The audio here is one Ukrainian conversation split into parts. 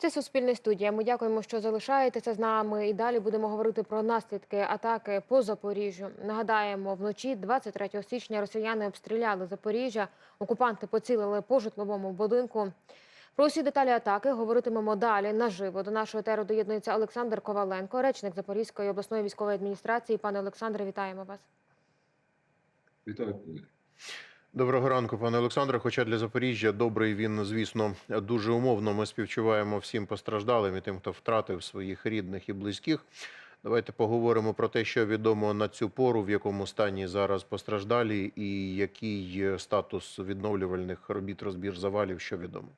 Це Суспільне студія. Ми дякуємо, що залишаєтеся з нами. І далі будемо говорити про наслідки атаки по Запоріжжю. Нагадаємо, вночі 23 січня росіяни обстріляли Запоріжжя. Окупанти поцілили по житловому будинку. Про усі деталі атаки говоритимемо далі наживо. До нашого етеру доєднується Олександр Коваленко, речник Запорізької обласної військової адміністрації. Пане Олександре, вітаємо вас. Вітаю. Доброго ранку, пане Олександре. Хоча для Запоріжжя добрий він, звісно, дуже умовно. Ми співчуваємо всім постраждалим і тим, хто втратив своїх рідних і близьких. Давайте поговоримо про те, що відомо на цю пору, в якому стані зараз постраждалі, і який статус відновлювальних робіт розбір завалів, що відомо.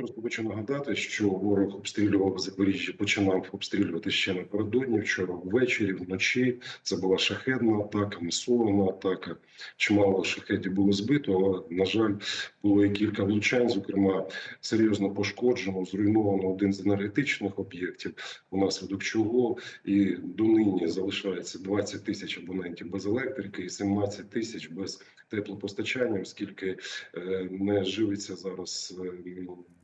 Просто хочу нагадати, що ворог обстрілював Запоріжжя, починав обстрілювати ще напередодні. Вчора ввечері, вночі. Це була шахедна атака, масована атака. Чимало шахетів було збито, але на жаль, було і кілька влучань. Зокрема, серйозно пошкоджено, зруйновано один з енергетичних об'єктів, унаслідок чого і донині залишається 20 тисяч абонентів без електрики і 17 тисяч без теплопостачання, оскільки е, не живиться зараз. е,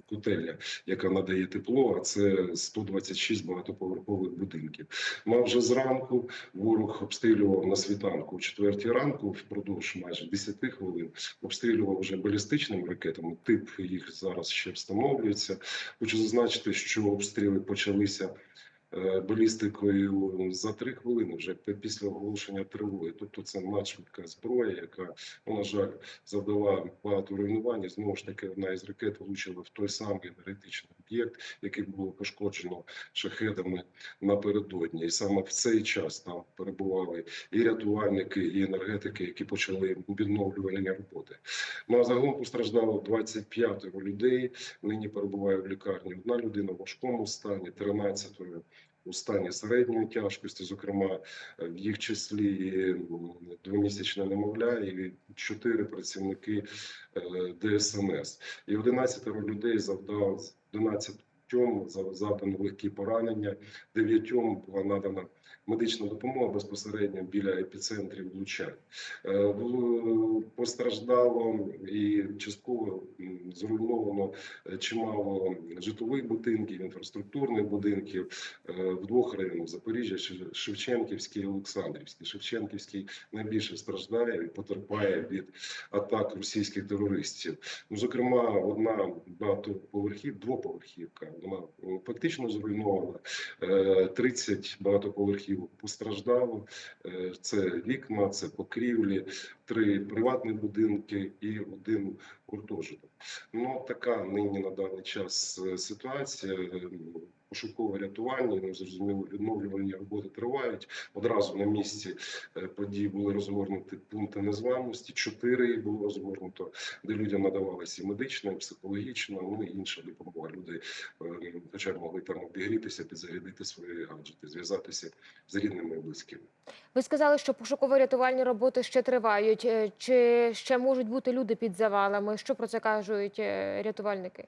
котельня, яка надає тепло, а це 126 багатоповерхових будинків. Ну вже зранку ворог обстрілював на світанку о 4 ранку, впродовж майже 10 хвилин. Обстрілював вже балістичними ракетами. Тип їх зараз ще встановлюється. Хочу зазначити, що обстріли почалися. Е, Балістикою за три хвилини вже після оголошення тривоги. Тобто це надшвидка зброя, яка ну, на жаль завдала багато руйнувань. Знову ж таки, одна із ракет влучила в той самий енергетичний об'єкт, який було пошкоджено шахедами напередодні. І саме в цей час там перебували і рятувальники, і енергетики, які почали відновлювальні роботи. Ну а загалом постраждало 25 людей. Нині перебуває в лікарні одна людина в важкому стані, 13 у стані середньої тяжкості, зокрема е, в їх числі і двомісячне немовля, і чотири працівники ДСМС ДСНС. І 11 людей завдав 11 за- завдано легкі поранення, дев'ятьом була надана медична допомога безпосередньо біля епіцентрів влучань. Е, Постраждало і частково зруйновано чимало житлових будинків, інфраструктурних будинків е, в двох районах Запоріжжя, Шев- Шевченківський і Олександрівський. Шевченківський найбільше страждає і потерпає від атак російських терористів. Ну, зокрема, одна багатоповерхів, двоповерхівка, фактично зруйнована. Е, 30 багатоповерхів постраждало. Е, Це вікна, це покрівлі, три приватні будинки і один гуртожиток. Ну така нині на даний час е, ситуація. Е, Пошукове рятування, ну зрозуміло, відновлювальні роботи тривають. Одразу на місці е, подій були розгорнуті пункти незламності. Чотири було розгорнуто, де людям надавалася і медична, і психологічна, ну і інша допомога. Люди е, хоча б могли там обігрітися, підзарядити свої гаджети, зв'язатися з рідними і близькими. Ви сказали, що пошуково-рятувальні роботи ще тривають. Е, Чи ще можуть бути люди під завалами? Що про це кажуть е, рятувальники?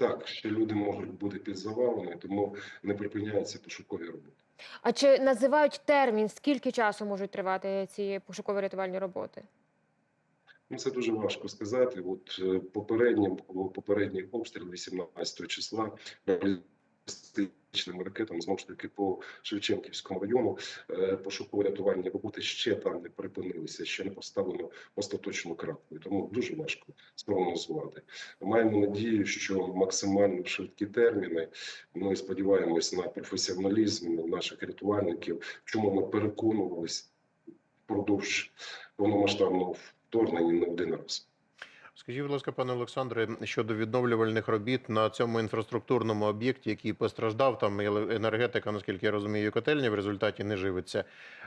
Так, ще люди можуть бути під завалами, тому не припиняються пошукові роботи. А чи називають термін, скільки часу можуть тривати ці пошуково-рятувальні роботи? Ну, це дуже важко сказати. От е, попереднім попередній обстріл 18 числа балістичним ракетам знову ж таки по Шевченківському району е, пошуково-рятувальні роботи ще там не припинилися, ще не поставлено остаточну крапку. Тому дуже важко спрогнозувати. Маємо надію, що максимально швидкі терміни. Ми сподіваємось на професіоналізм наших рятувальників. Чому ми переконувались впродовж повномасштабного вторгнення не один раз. Скажіть, будь ласка, пане Олександре, щодо відновлювальних робіт на цьому інфраструктурному об'єкті, який постраждав, там енергетика, наскільки я розумію, котельня в результаті не живиться.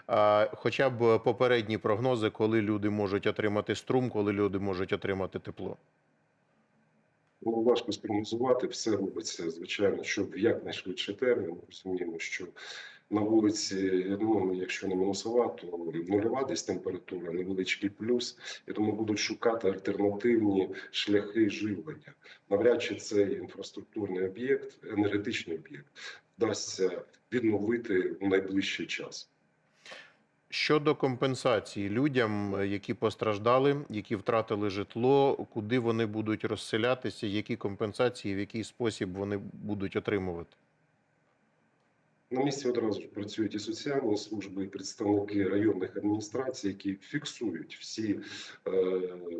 А, хоча б попередні прогнози, коли люди можуть отримати струм, коли люди можуть отримати тепло. Ну, важко спрогнозувати. Все робиться, звичайно, щоб якнайшвидше термін. Розуміємо, що на вулиці, ну якщо не мінусова, то нульова десь температура, невеличкий плюс, і тому будуть шукати альтернативні шляхи живлення. Навряд чи цей інфраструктурний об'єкт, енергетичний об'єкт, вдасться відновити у найближчий час. Щодо компенсації людям, які постраждали, які втратили житло, куди вони будуть розселятися, які компенсації, в який спосіб вони будуть отримувати? На місці одразу ж працюють і соціальні служби, і представники районних адміністрацій, які фіксують всі, е,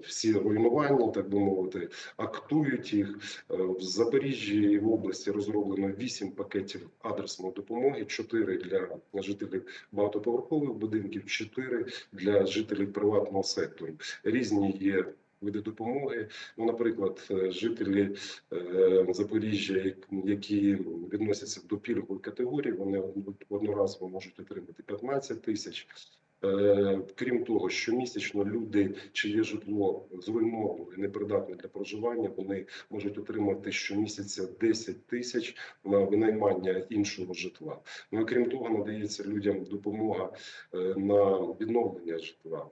всі руйнування, так би мовити, актують їх. Е, В Запоріжжі і в області розроблено 8 пакетів адресної допомоги: 4 для жителів багатоповерхових будинків, 4 для жителів приватного сектору. Різні є. Види допомоги, ну, наприклад, е, жителі е, Запоріжжя, які відносяться до пільгової категорії, вони од- одноразово можуть отримати 15 тисяч. Е, Крім того, щомісячно люди, чиє житло зруйновано і непридатне для проживання, вони можуть отримати щомісяця 10 тисяч на винаймання іншого житла. Ну крім того, надається людям допомога на відновлення житла.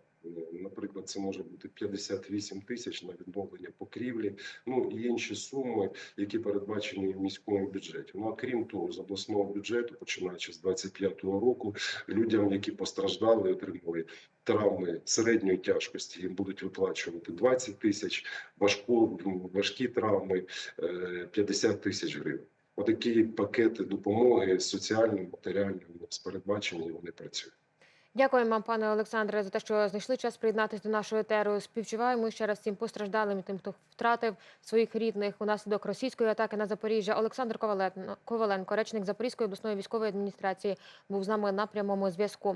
Наприклад, це може бути 58 тисяч на відновлення покрівлі, ну і інші суми, які передбачені в міському бюджеті. Ну а крім того, з обласного бюджету, починаючи з 25-го року, людям, які постраждали, отримали травми середньої тяжкості, їм будуть виплачувати 20 тисяч, важку важкі травми е, 50 тисяч гривень. Отакі пакети допомоги соціальної, матеріальної нас передбачені, вони працюють. Дякуємо вам, пане Олександре, за те, що знайшли час приєднатися до нашої етеру. Співчуваємо ще раз всім постраждалим і тим, хто втратив своїх рідних унаслідок російської атаки на Запоріжжя. Олександр Ковален- Коваленко, речник Запорізької обласної військової адміністрації, був з нами на прямому зв'язку.